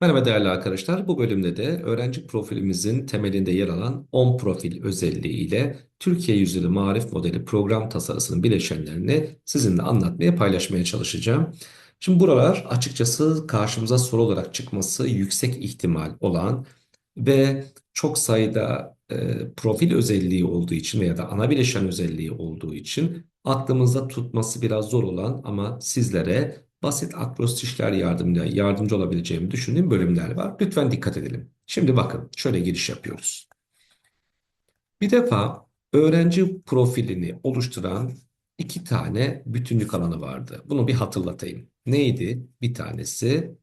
Merhaba değerli arkadaşlar. Bu bölümde de öğrenci profilimizin temelinde yer alan 10 profil özelliği ile Türkiye Yüzyılı Marif Modeli program tasarısının bileşenlerini sizinle anlatmaya, paylaşmaya çalışacağım. Şimdi buralar açıkçası karşımıza soru olarak çıkması yüksek ihtimal olan ve çok sayıda e, profil özelliği olduğu için veya da ana bileşen özelliği olduğu için aklımızda tutması biraz zor olan ama sizlere basit akrostişler yardımıyla yardımcı olabileceğimi düşündüğüm bölümler var. Lütfen dikkat edelim. Şimdi bakın şöyle giriş yapıyoruz. Bir defa öğrenci profilini oluşturan iki tane bütünlük alanı vardı. Bunu bir hatırlatayım. Neydi? Bir tanesi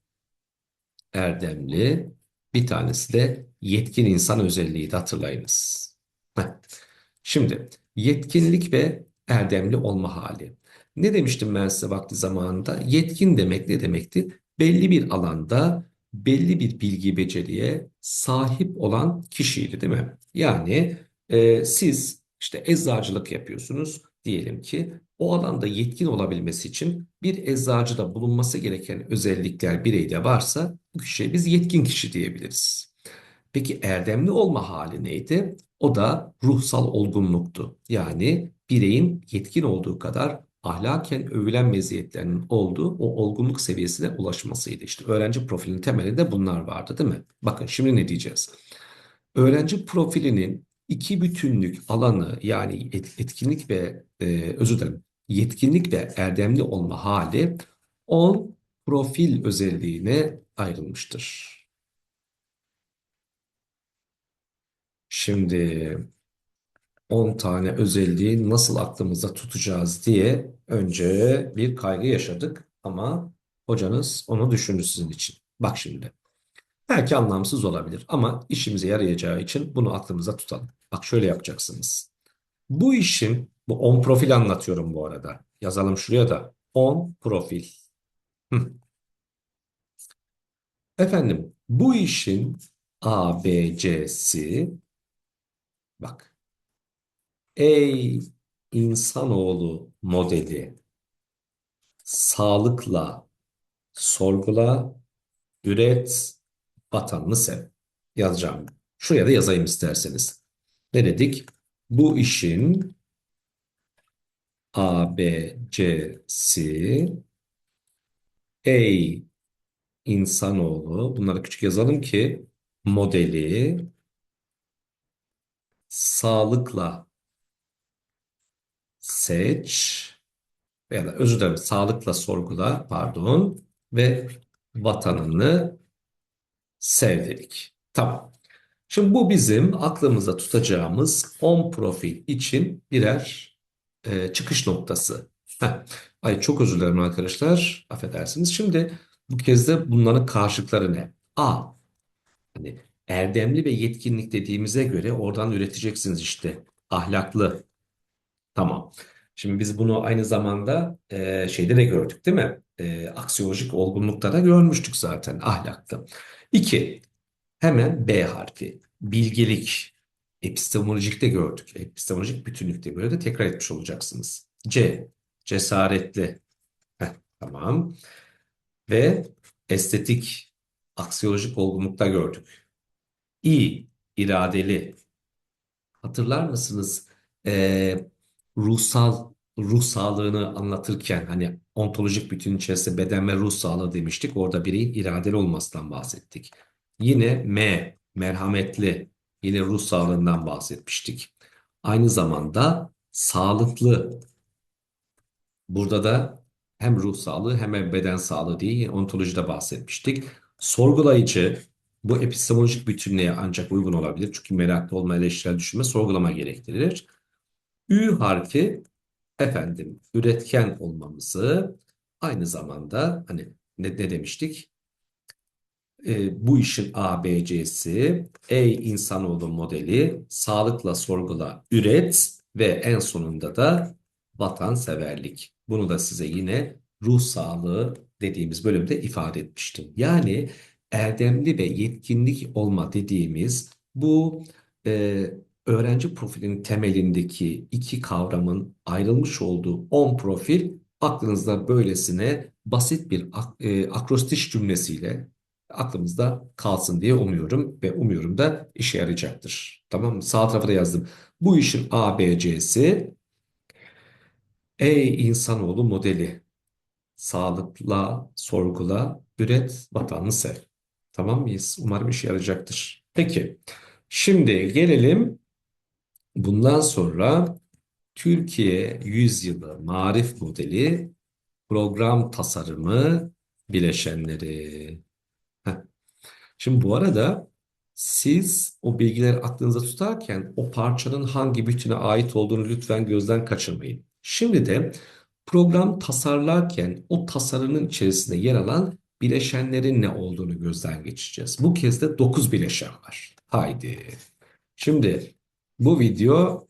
erdemli, bir tanesi de yetkin insan özelliğiydi hatırlayınız. Şimdi yetkinlik ve erdemli olma hali. Ne demiştim ben size vakti zamanında? Yetkin demek ne demekti? Belli bir alanda belli bir bilgi beceriye sahip olan kişiydi değil mi? Yani e, siz işte eczacılık yapıyorsunuz diyelim ki o alanda yetkin olabilmesi için bir eczacıda bulunması gereken özellikler bireyde varsa bu kişiye biz yetkin kişi diyebiliriz. Peki erdemli olma hali neydi? O da ruhsal olgunluktu. Yani bireyin yetkin olduğu kadar ahlaken övülen meziyetlerinin olduğu o olgunluk seviyesine ulaşmasıydı. İşte öğrenci profilinin temelinde bunlar vardı değil mi? Bakın şimdi ne diyeceğiz? Öğrenci profilinin iki bütünlük alanı yani etkinlik ve e, özür dilerim yetkinlik ve erdemli olma hali 10 profil özelliğine ayrılmıştır. Şimdi 10 tane özelliği nasıl aklımızda tutacağız diye önce bir kaygı yaşadık ama hocanız onu düşündü sizin için. Bak şimdi. Belki anlamsız olabilir ama işimize yarayacağı için bunu aklımıza tutalım. Bak şöyle yapacaksınız. Bu işin, bu 10 profil anlatıyorum bu arada. Yazalım şuraya da 10 profil. Efendim bu işin A, B, C'si bak Ey insanoğlu modeli sağlıkla sorgula, üret, vatanını sev. Yazacağım. Şuraya da yazayım isterseniz. Ne dedik? Bu işin A, B, C'si Ey insanoğlu bunları küçük yazalım ki modeli sağlıkla seç veya da özür dilerim sağlıkla sorgula pardon ve vatanını sev dedik. Tamam. Şimdi bu bizim aklımızda tutacağımız 10 profil için birer e, çıkış noktası. Heh. Ay çok özür dilerim arkadaşlar. Affedersiniz. Şimdi bu kez de bunların karşılıkları ne? A. Hani erdemli ve yetkinlik dediğimize göre oradan üreteceksiniz işte. Ahlaklı. Tamam. Şimdi biz bunu aynı zamanda e, şeyde de gördük değil mi? E, aksiyolojik olgunlukta da görmüştük zaten ahlakta. İki, hemen B harfi. Bilgelik. Epistemolojikte gördük. Epistemolojik bütünlükte böyle de tekrar etmiş olacaksınız. C, cesaretli. Heh, tamam. Ve estetik, aksiyolojik olgunlukta gördük. İ, iradeli. Hatırlar mısınız? Ee, ruhsal ruh sağlığını anlatırken hani ontolojik bütün içerisinde beden ve ruh sağlığı demiştik. Orada bireyin iradeli olmasından bahsettik. Yine M, merhametli. Yine ruh sağlığından bahsetmiştik. Aynı zamanda sağlıklı. Burada da hem ruh sağlığı hem beden sağlığı diye ontolojide bahsetmiştik. Sorgulayıcı, bu epistemolojik bütünlüğe ancak uygun olabilir. Çünkü meraklı olma, eleştirel düşünme, sorgulama gerektirir. Ü harfi efendim üretken olmamızı aynı zamanda hani ne, ne demiştik? E, bu işin A, B, C'si ey insanoğlu modeli sağlıkla sorgula, üret ve en sonunda da vatanseverlik. Bunu da size yine ruh sağlığı dediğimiz bölümde ifade etmiştim. Yani erdemli ve yetkinlik olma dediğimiz bu e, öğrenci profilinin temelindeki iki kavramın ayrılmış olduğu 10 profil aklınızda böylesine basit bir ak e, akrostiş cümlesiyle aklımızda kalsın diye umuyorum ve umuyorum da işe yarayacaktır. Tamam mı? Sağ tarafa da yazdım. Bu işin A, B, C'si Ey insanoğlu modeli sağlıkla, sorgula, üret, vatanını sev. Tamam mıyız? Umarım işe yarayacaktır. Peki, şimdi gelelim bundan sonra Türkiye Yüzyılı Marif Modeli program tasarımı bileşenleri. Şimdi bu arada siz o bilgileri aklınıza tutarken o parçanın hangi bütüne ait olduğunu lütfen gözden kaçırmayın. Şimdi de program tasarlarken o tasarının içerisinde yer alan bileşenlerin ne olduğunu gözden geçireceğiz. Bu kez de 9 bileşen var. Haydi. Şimdi bu video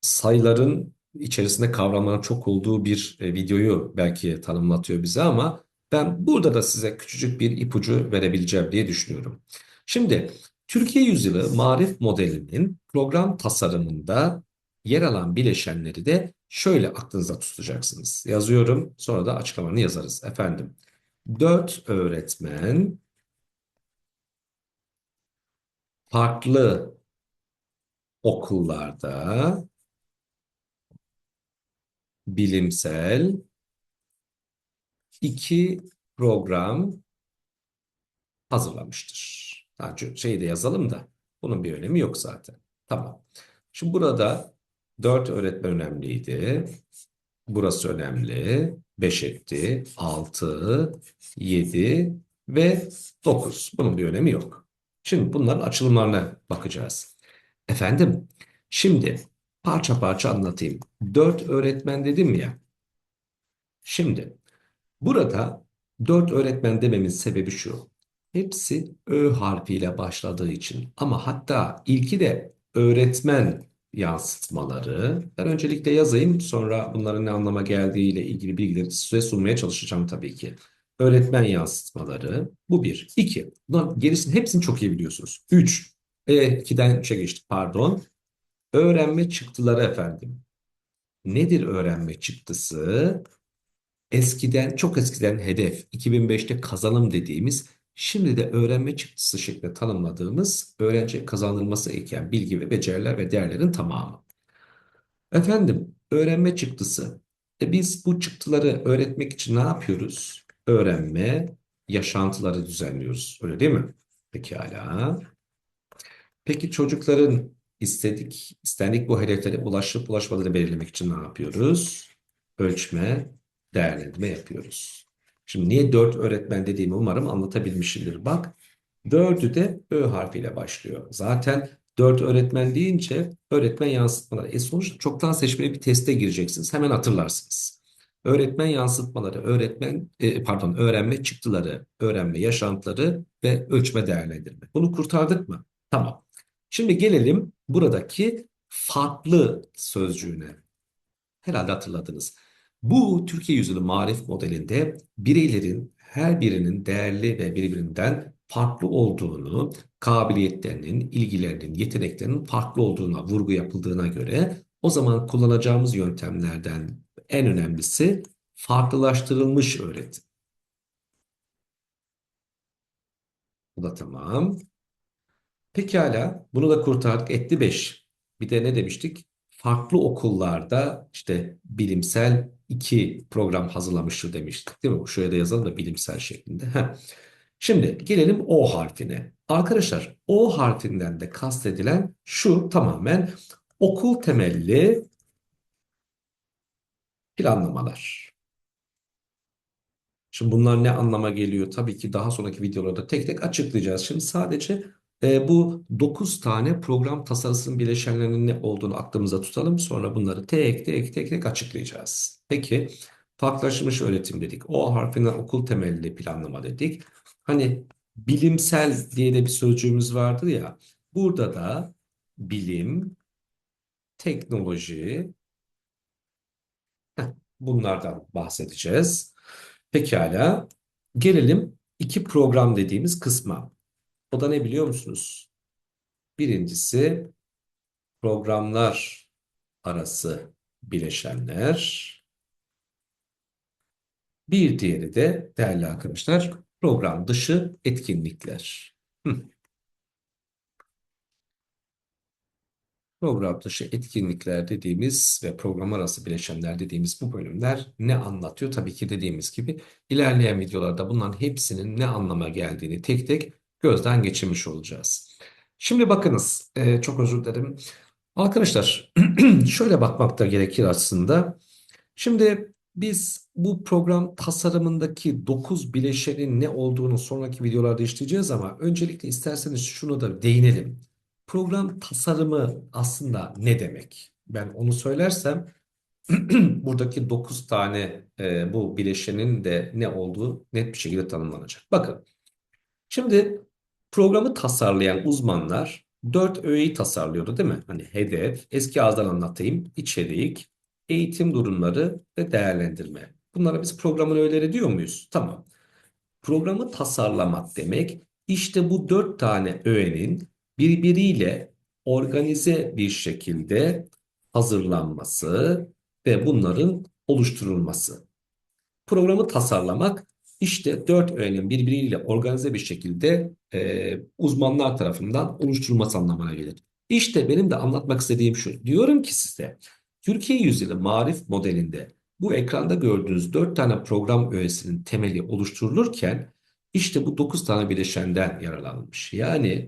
sayıların içerisinde kavramların çok olduğu bir e, videoyu belki tanımlatıyor bize ama ben burada da size küçücük bir ipucu verebileceğim diye düşünüyorum. Şimdi Türkiye Yüzyılı Marif modelinin program tasarımında yer alan bileşenleri de şöyle aklınıza tutacaksınız. Yazıyorum sonra da açıklamaını yazarız. Efendim 4 öğretmen farklı okullarda bilimsel iki program hazırlamıştır. Daha şeyi de yazalım da bunun bir önemi yok zaten. Tamam. Şimdi burada 4 öğretmen önemliydi. Burası önemli. 5 etti. 6, 7 ve 9. Bunun bir önemi yok. Şimdi bunların açılımlarına bakacağız. Efendim, şimdi parça parça anlatayım. 4 öğretmen dedim ya. Şimdi burada 4 öğretmen dememin sebebi şu. Hepsi Ö harfiyle başladığı için ama hatta ilki de öğretmen yansıtmaları. Ben öncelikle yazayım sonra bunların ne anlama geldiğiyle ilgili bilgileri size sunmaya çalışacağım tabii ki. Öğretmen yansıtmaları bu bir. İki. Bunların gerisini hepsini çok iyi biliyorsunuz. Üç. E, ikiden üçe geçtik pardon. Öğrenme çıktıları efendim. Nedir öğrenme çıktısı? Eskiden, çok eskiden hedef 2005'te kazanım dediğimiz Şimdi de öğrenme çıktısı şeklinde tanımladığımız öğrenci kazanılması gereken bilgi ve beceriler ve değerlerin tamamı. Efendim, öğrenme çıktısı. E biz bu çıktıları öğretmek için ne yapıyoruz? Öğrenme yaşantıları düzenliyoruz. Öyle değil mi? Pekala. Peki çocukların istedik, istendik bu hedeflere ulaşıp ulaşmadığını belirlemek için ne yapıyoruz? Ölçme, değerlendirme yapıyoruz. Şimdi niye dört öğretmen dediğimi umarım anlatabilmişimdir. Bak dördü de Ö harfiyle başlıyor. Zaten dört öğretmen deyince öğretmen yansıtmaları. E sonuçta çoktan seçmeli bir teste gireceksiniz. Hemen hatırlarsınız. Öğretmen yansıtmaları, öğretmen e, pardon öğrenme çıktıları, öğrenme yaşantıları ve ölçme değerlendirme. Bunu kurtardık mı? Tamam. Şimdi gelelim buradaki farklı sözcüğüne. Herhalde hatırladınız. Bu Türkiye yüzyılı marif modelinde bireylerin her birinin değerli ve birbirinden farklı olduğunu, kabiliyetlerinin, ilgilerinin, yeteneklerinin farklı olduğuna vurgu yapıldığına göre o zaman kullanacağımız yöntemlerden en önemlisi farklılaştırılmış öğretim. Bu da tamam. Pekala bunu da kurtardık etti 5. Bir de ne demiştik? Farklı okullarda işte bilimsel iki program hazırlamıştır demiştik değil mi? Şuraya da yazalım da bilimsel şeklinde. Heh. Şimdi gelelim O harfine. Arkadaşlar O harfinden de kastedilen şu tamamen okul temelli planlamalar. Şimdi bunlar ne anlama geliyor? Tabii ki daha sonraki videolarda tek tek açıklayacağız. Şimdi sadece e, bu 9 tane program tasarısının bileşenlerinin ne olduğunu aklımıza tutalım. Sonra bunları tek tek tek tek açıklayacağız. Peki farklılaşmış öğretim dedik. O harfinden okul temelli planlama dedik. Hani bilimsel diye de bir sözcüğümüz vardır ya. Burada da bilim, teknoloji, bunlardan bahsedeceğiz. Pekala. Gelelim iki program dediğimiz kısma. O da ne biliyor musunuz? Birincisi programlar arası bileşenler. Bir diğeri de değerli arkadaşlar program dışı etkinlikler. Program dışı etkinlikler dediğimiz ve program arası bileşenler dediğimiz bu bölümler ne anlatıyor? Tabii ki dediğimiz gibi ilerleyen videolarda bunların hepsinin ne anlama geldiğini tek tek gözden geçirmiş olacağız. Şimdi bakınız, e, çok özür dilerim. Arkadaşlar şöyle bakmak da gerekir aslında. Şimdi biz bu program tasarımındaki 9 bileşenin ne olduğunu sonraki videolarda işleyeceğiz ama öncelikle isterseniz şunu da değinelim. Program tasarımı aslında ne demek? Ben onu söylersem buradaki 9 tane e, bu bileşenin de ne olduğu net bir şekilde tanımlanacak. Bakın şimdi programı tasarlayan uzmanlar 4 öğeyi tasarlıyordu değil mi? Hani hedef, eski ağızdan anlatayım, içerik, eğitim durumları ve değerlendirme. Bunlara biz programın öğeleri diyor muyuz? Tamam. Programı tasarlamak demek işte bu dört tane öğenin birbiriyle organize bir şekilde hazırlanması ve bunların oluşturulması. Programı tasarlamak işte dört öğenin birbiriyle organize bir şekilde e, uzmanlar tarafından oluşturulması anlamına gelir. İşte benim de anlatmak istediğim şu. Diyorum ki size Türkiye Yüzyılı Marif modelinde bu ekranda gördüğünüz 4 tane program öğesinin temeli oluşturulurken işte bu 9 tane bileşenden yararlanılmış. Yani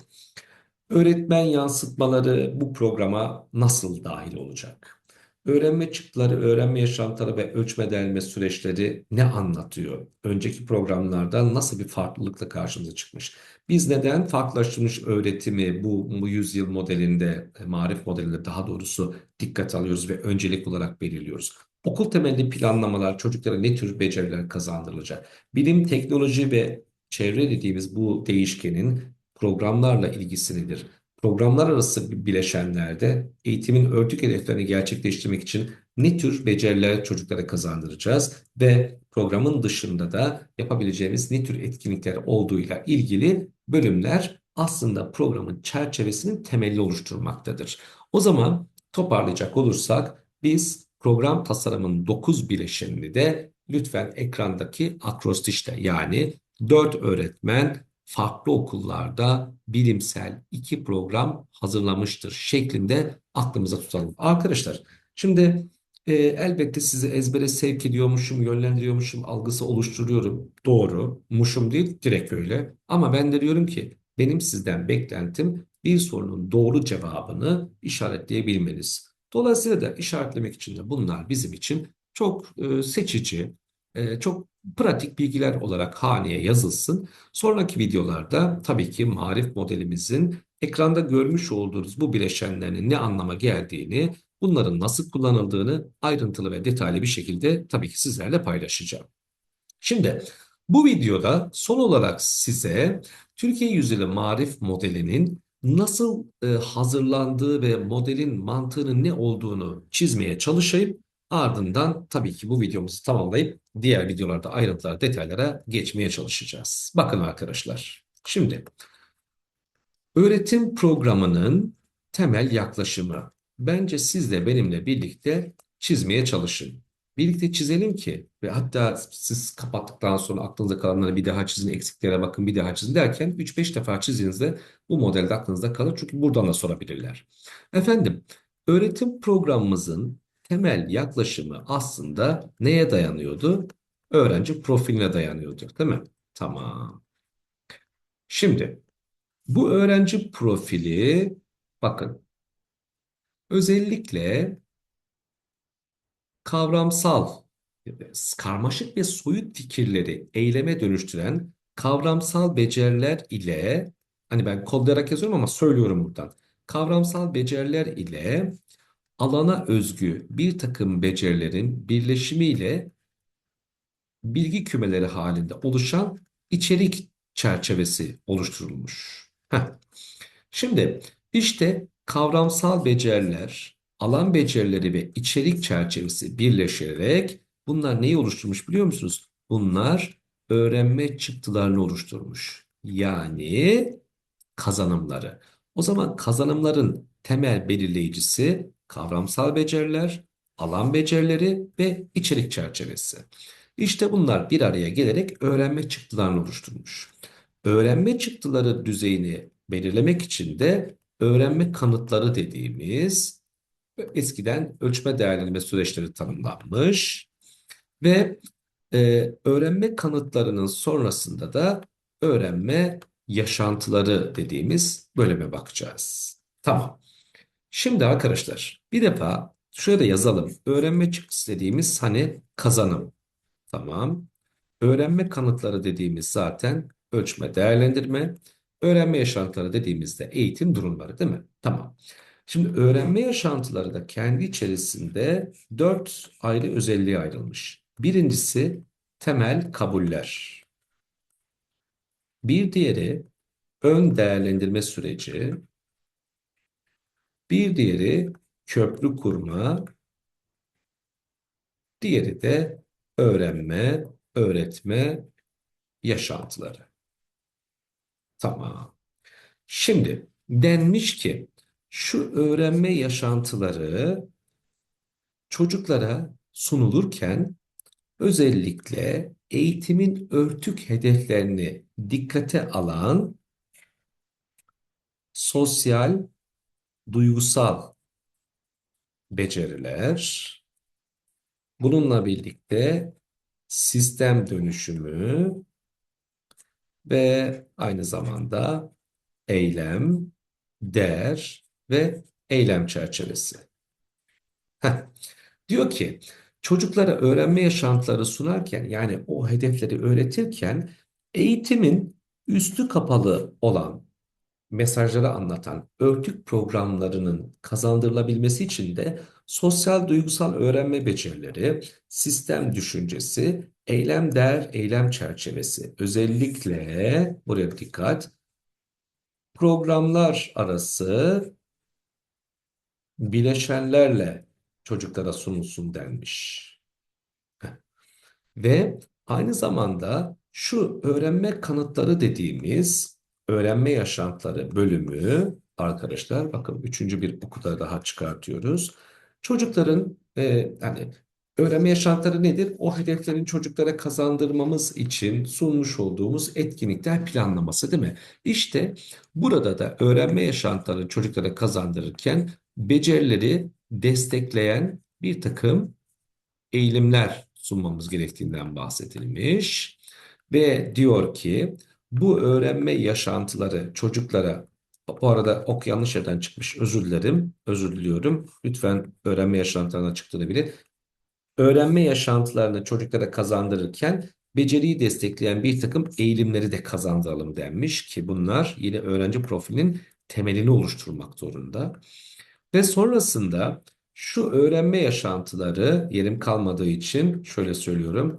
öğretmen yansıtmaları bu programa nasıl dahil olacak? Öğrenme çıktıları, öğrenme yaşantıları ve ölçme delme süreçleri ne anlatıyor? Önceki programlardan nasıl bir farklılıkla karşımıza çıkmış? Biz neden farklılaştırmış öğretimi bu, bu yüzyıl modelinde, e, marif modelinde daha doğrusu dikkat alıyoruz ve öncelik olarak belirliyoruz? Okul temelli planlamalar çocuklara ne tür beceriler kazandırılacak? Bilim, teknoloji ve çevre dediğimiz bu değişkenin programlarla ilgisi nedir? Programlar arası bileşenlerde eğitimin örtük hedeflerini gerçekleştirmek için ne tür beceriler çocuklara kazandıracağız ve programın dışında da yapabileceğimiz ne tür etkinlikler olduğuyla ilgili bölümler aslında programın çerçevesinin temelini oluşturmaktadır. O zaman toparlayacak olursak biz program tasarımının 9 bileşenini de lütfen ekrandaki akrostişte yani 4 öğretmen farklı okullarda bilimsel iki program hazırlamıştır şeklinde aklımıza tutalım. Arkadaşlar şimdi e, elbette sizi ezbere sevk ediyormuşum, yönlendiriyormuşum algısı oluşturuyorum. Doğru, muşum değil direkt öyle. Ama ben de diyorum ki benim sizden beklentim bir sorunun doğru cevabını işaretleyebilmeniz. Dolayısıyla da işaretlemek için de bunlar bizim için çok e, seçici, e, çok pratik bilgiler olarak haneye yazılsın. Sonraki videolarda tabii ki marif modelimizin ekranda görmüş olduğunuz bu bileşenlerin ne anlama geldiğini, bunların nasıl kullanıldığını ayrıntılı ve detaylı bir şekilde tabii ki sizlerle paylaşacağım. Şimdi bu videoda son olarak size Türkiye Yüzyılı Marif modelinin nasıl e, hazırlandığı ve modelin mantığının ne olduğunu çizmeye çalışayım. Ardından tabii ki bu videomuzu tamamlayıp diğer videolarda ayrıntılar, detaylara geçmeye çalışacağız. Bakın arkadaşlar. Şimdi öğretim programının temel yaklaşımı. Bence siz de benimle birlikte çizmeye çalışın. Birlikte çizelim ki ve hatta siz kapattıktan sonra aklınızda kalanları bir daha çizin, eksiklere bakın, bir daha çizin derken 3-5 defa çizdiğinizde bu modelde aklınızda kalır. Çünkü buradan da sorabilirler. Efendim, öğretim programımızın temel yaklaşımı aslında neye dayanıyordu? Öğrenci profiline dayanıyordu, değil mi? Tamam. Şimdi bu öğrenci profili bakın özellikle kavramsal karmaşık ve soyut fikirleri eyleme dönüştüren kavramsal beceriler ile hani ben kodlayarak yazıyorum ama söylüyorum buradan. Kavramsal beceriler ile alana özgü bir takım becerilerin birleşimiyle bilgi kümeleri halinde oluşan içerik çerçevesi oluşturulmuş. Heh. Şimdi işte kavramsal beceriler, alan becerileri ve içerik çerçevesi birleşerek bunlar neyi oluşturmuş biliyor musunuz? Bunlar öğrenme çıktılarını oluşturmuş. Yani kazanımları. O zaman kazanımların temel belirleyicisi kavramsal beceriler, alan becerileri ve içerik çerçevesi. İşte bunlar bir araya gelerek öğrenme çıktılarını oluşturmuş. Öğrenme çıktıları düzeyini belirlemek için de öğrenme kanıtları dediğimiz eskiden ölçme değerlendirme süreçleri tanımlanmış ve e, öğrenme kanıtlarının sonrasında da öğrenme yaşantıları dediğimiz bölüme bakacağız. Tamam. Şimdi arkadaşlar bir defa şöyle yazalım. Öğrenme çıktısı dediğimiz hani kazanım. Tamam. Öğrenme kanıtları dediğimiz zaten ölçme, değerlendirme. Öğrenme yaşantıları dediğimizde eğitim durumları değil mi? Tamam. Şimdi öğrenme yaşantıları da kendi içerisinde dört ayrı özelliğe ayrılmış. Birincisi temel kabuller. Bir diğeri ön değerlendirme süreci. Bir diğeri köprü kurma. Diğeri de öğrenme, öğretme yaşantıları. Tamam. Şimdi denmiş ki şu öğrenme yaşantıları çocuklara sunulurken özellikle eğitimin örtük hedeflerini dikkate alan sosyal, duygusal beceriler, bununla birlikte sistem dönüşümü ve aynı zamanda eylem, değer ve eylem çerçevesi. Heh. Diyor ki çocuklara öğrenme yaşantıları sunarken yani o hedefleri öğretirken eğitimin üstü kapalı olan mesajları anlatan örtük programlarının kazandırılabilmesi için de sosyal duygusal öğrenme becerileri, sistem düşüncesi, eylem değer eylem çerçevesi özellikle buraya dikkat programlar arası bileşenlerle çocuklara sunulsun denmiş. Ve aynı zamanda şu öğrenme kanıtları dediğimiz öğrenme yaşantıları bölümü arkadaşlar bakın üçüncü bir okuda daha çıkartıyoruz. Çocukların e, yani öğrenme yaşantıları nedir? O hedeflerin çocuklara kazandırmamız için sunmuş olduğumuz etkinlikler planlaması değil mi? İşte burada da öğrenme yaşantıları çocuklara kazandırırken becerileri destekleyen bir takım eğilimler sunmamız gerektiğinden bahsedilmiş. Ve diyor ki bu öğrenme yaşantıları çocuklara bu arada ok yanlış yerden çıkmış özür dilerim özür diliyorum lütfen öğrenme yaşantılarına çıktığını bilin. Öğrenme yaşantılarını çocuklara kazandırırken beceriyi destekleyen bir takım eğilimleri de kazandıralım denmiş ki bunlar yine öğrenci profilinin temelini oluşturmak zorunda. Ve sonrasında şu öğrenme yaşantıları yerim kalmadığı için şöyle söylüyorum.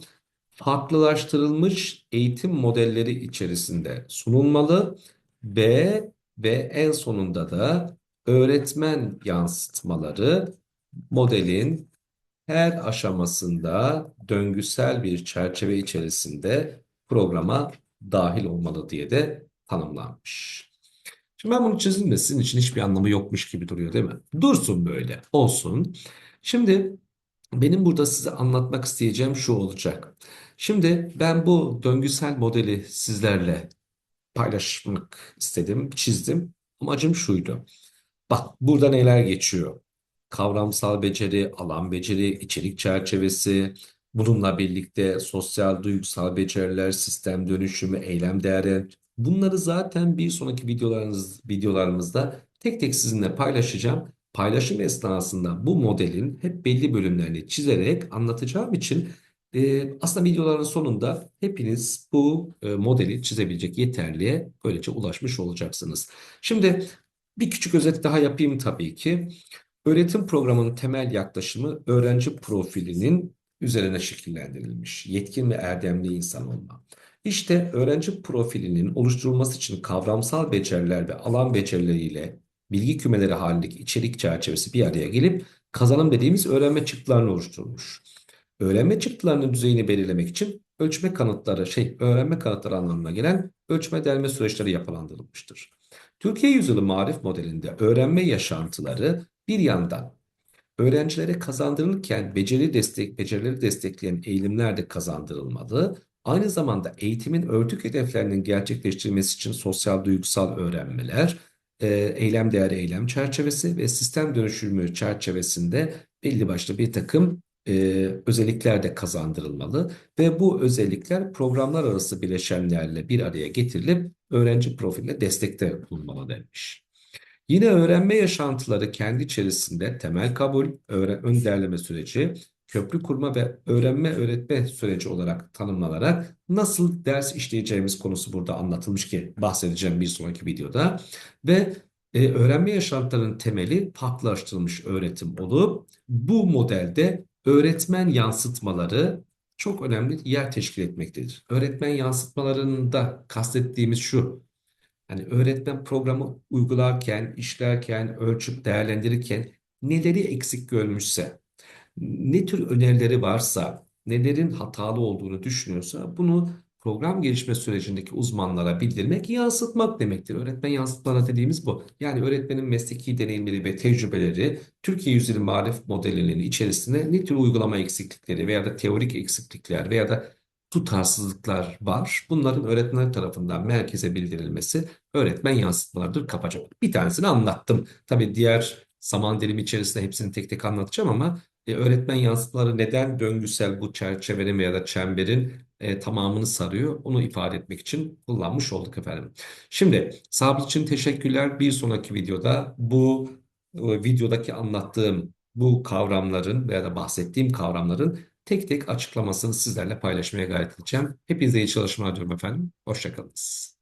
Farklılaştırılmış eğitim modelleri içerisinde sunulmalı ve ve en sonunda da öğretmen yansıtmaları modelin her aşamasında döngüsel bir çerçeve içerisinde programa dahil olmalı diye de tanımlanmış. Şimdi ben bunu çizdim sizin için hiçbir anlamı yokmuş gibi duruyor değil mi? Dursun böyle, olsun. Şimdi benim burada size anlatmak isteyeceğim şu olacak. Şimdi ben bu döngüsel modeli sizlerle paylaşmak istedim, çizdim. Amacım şuydu. Bak burada neler geçiyor? Kavramsal beceri, alan beceri, içerik çerçevesi, bununla birlikte sosyal, duygusal beceriler, sistem dönüşümü, eylem değeri. Bunları zaten bir sonraki videolarımız, videolarımızda tek tek sizinle paylaşacağım. Paylaşım esnasında bu modelin hep belli bölümlerini çizerek anlatacağım için e, aslında videoların sonunda hepiniz bu e, modeli çizebilecek yeterliğe böylece ulaşmış olacaksınız. Şimdi bir küçük özet daha yapayım tabii ki. Öğretim programının temel yaklaşımı öğrenci profilinin üzerine şekillendirilmiş. Yetkin ve erdemli insan olma. İşte öğrenci profilinin oluşturulması için kavramsal beceriler ve alan becerileriyle bilgi kümeleri halindeki içerik çerçevesi bir araya gelip kazanım dediğimiz öğrenme çıktılarını oluşturmuş. Öğrenme çıktılarının düzeyini belirlemek için ölçme kanıtları, şey öğrenme kanıtları anlamına gelen ölçme delme süreçleri yapılandırılmıştır. Türkiye Yüzyılı Marif modelinde öğrenme yaşantıları bir yandan öğrencilere kazandırılırken beceri destek, becerileri destekleyen eğilimler de kazandırılmalı. Aynı zamanda eğitimin örtük hedeflerinin gerçekleştirilmesi için sosyal duygusal öğrenmeler, e, eylem değer eylem çerçevesi ve sistem dönüşümü çerçevesinde belli başlı bir takım e, özellikler de kazandırılmalı ve bu özellikler programlar arası bileşenlerle bir araya getirilip öğrenci profiline destekte bulunmalı denmiş. Yine öğrenme yaşantıları kendi içerisinde temel kabul, öğren ön değerleme süreci, köprü kurma ve öğrenme öğretme süreci olarak tanımlanarak nasıl ders işleyeceğimiz konusu burada anlatılmış ki bahsedeceğim bir sonraki videoda. Ve e, öğrenme yaşantılarının temeli farklılaştırılmış öğretim olup bu modelde öğretmen yansıtmaları çok önemli yer teşkil etmektedir. Öğretmen yansıtmalarında kastettiğimiz şu. Hani öğretmen programı uygularken, işlerken, ölçüp değerlendirirken neleri eksik görmüşse, ne tür önerileri varsa, nelerin hatalı olduğunu düşünüyorsa bunu program gelişme sürecindeki uzmanlara bildirmek, yansıtmak demektir. Öğretmen yansıtmaları dediğimiz bu. Yani öğretmenin mesleki deneyimleri ve tecrübeleri Türkiye Yüzyılı Marif modelinin içerisinde ne tür uygulama eksiklikleri veya da teorik eksiklikler veya da tutarsızlıklar var. Bunların öğretmenler tarafından merkeze bildirilmesi öğretmen yansıtmalarıdır kabaca. Bir tanesini anlattım. Tabii diğer zaman dilimi içerisinde hepsini tek tek anlatacağım ama e, öğretmen yansıtmaları neden döngüsel bu çerçevenin veya da çemberin e, tamamını sarıyor onu ifade etmek için kullanmış olduk efendim. Şimdi sabit için teşekkürler. Bir sonraki videoda bu e, videodaki anlattığım bu kavramların veya da bahsettiğim kavramların tek tek açıklamasını sizlerle paylaşmaya gayret edeceğim. Hepinize iyi çalışmalar diliyorum efendim. Hoşçakalınız.